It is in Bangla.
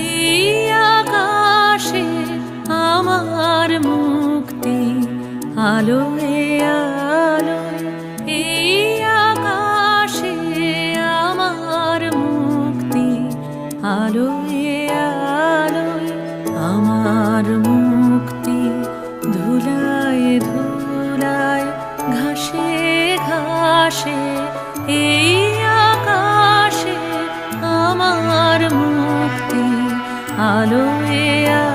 এই আকাশে আমার মুক্তি এই আকাশে আমার মুক্তি আমার মুক্তি ধুলায়, ঘাসে ঘাসে। এই আকাশে আমার মুক্তি। Hallelujah.